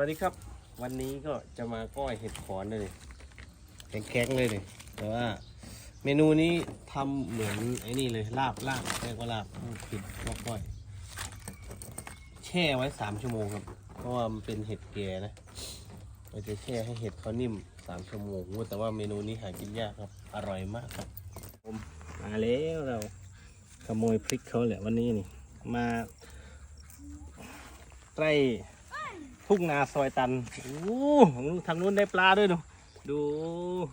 วัสดีครับ วันนี้ก็จะมาก้อยเห็ดขอนเลยแข็งๆเลยเลยแต่ว่าเมนูนี้ทำเหมือนไอ้นี่เลยลาบลาบเรียกว่าลาบพูดผิดว่าก้อย แช่ไว้สามชั่วโมงครับ เพราะว่ามันเป็นเห็ดแก่นะเราจะแช่ให้เห็ดเขานิ่มสามชั่วโมงแต่ว่าเมนูนี้หากินยากครับ อร่อยมากครับผมมาแล้วเราขโมยพริกเขาแหละวันนี้นี่ มาใกล้ ทุ่งนาซอยตันโอ้ทางนู้นได้ปลาด้วยดูดู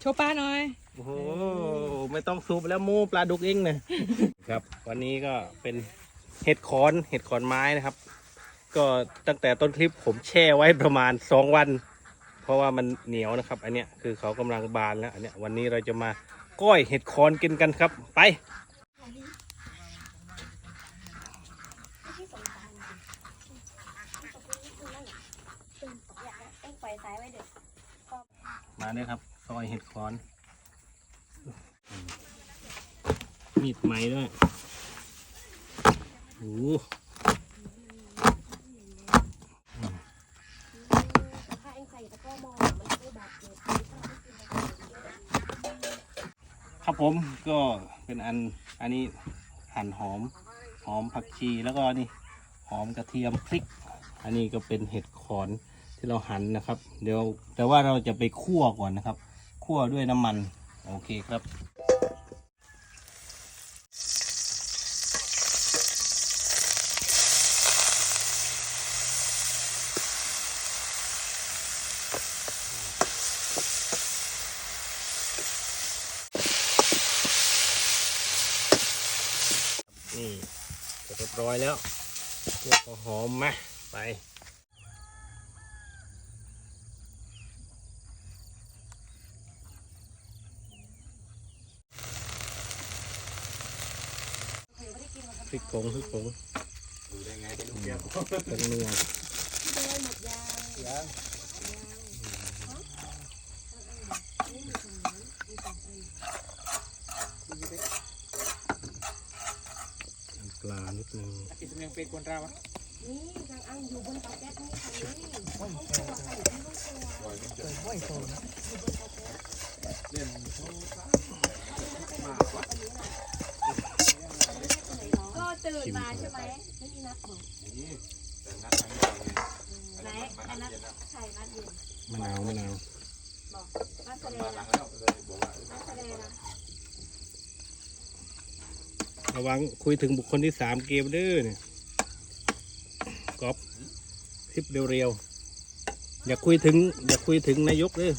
โชว์ป้าหน่อย โอ้โหไม่ต้องซุปแล้วหมูปลาดุกเองเนี่ยครับ วันนี้ก็เป็นเห็ดขอนเห็ดขอนไม้นะครับ ก็ตั้งแต่ต้นคลิปผมแช่ไว้ประมาณสองวัน เพราะว่ามันเหนียวนะครับ อันเนี้ยคือเขากำลังบานแล้วอันเนี้ยวันนี้เราจะมาก้อยเห็ดขอนกินกันครับ ไป ต้องปล่อยสายไว้เดี๋ยวมาเลยครับ ซอยเห็ดขอน มีดไหมด้วยโอ้ถ้าเองใส่ตะกร้อมองมันจะบาดเจ็บครับผมก็เป็นอันอันนี้หั่นหอมหอมผักชีแล้วก็นี่หอมกระเทียมพริก อันนี้ก็เป็นเห็ดขอน ที่เราหั่นนะครับ เดี๋ยวแต่ว่าเราจะไปคั่วก่อนนะครับ คั่วด้วยน้ำมันโอเคครับนี่เสร็จเรียบร้อยแล้วเรียกหอมมาไป ริกผงพริกผงดูได้ไงเป็นลูกเดียวเป็นเนื้อเลยหมดยางน้ำปลานิดนึงกินสำเนียงเป็นคนเราอะนี่ทางอังอยู่บนเตาแก๊สนี่ทางนี้ห้องครัวใส่ที่ห้องครัวก็ ตื่นมาใช่ไหมไม่มีนัดบอกไหนไอ้นัดไข่นัดเย็นมะนาวมะนาวบอกนัดแสดงนะนัดแสดงนะระวังคุยถึงบุคคลที่สามเกมเด้อเนี่ยก๊อฟคลิปเร็วๆอย่าคุยถึง อย่าคุยถึงนายกเด้อ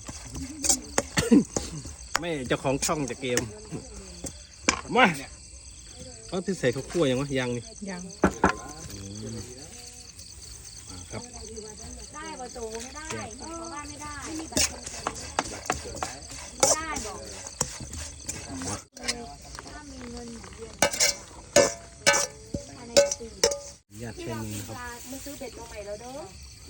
ไม่เจ้าของช่องจะเกมมา เอาที่ใส่ข้าวคั่วยังวะยังนี่ยังมาครับได้ประตูไม่ได้เพราะว่าไม่ได้ไม่มีบัตรคนไม่ได้บอกถ้ามีเงินหมุนเวียนภายในปีญาติที่ใช้เรามือมีครับปลามันซื้อเบ็ดมาใหม่แล้วเด้อ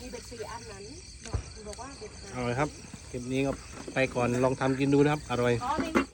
มีเบ็ดสี่อันนั้นบอกบอกว่าเบ็ดหาเอาเลยครับคลิปนี้ก็ไปก่อนลองทำกินดูนะครับ อร่อย อ๋อในนี้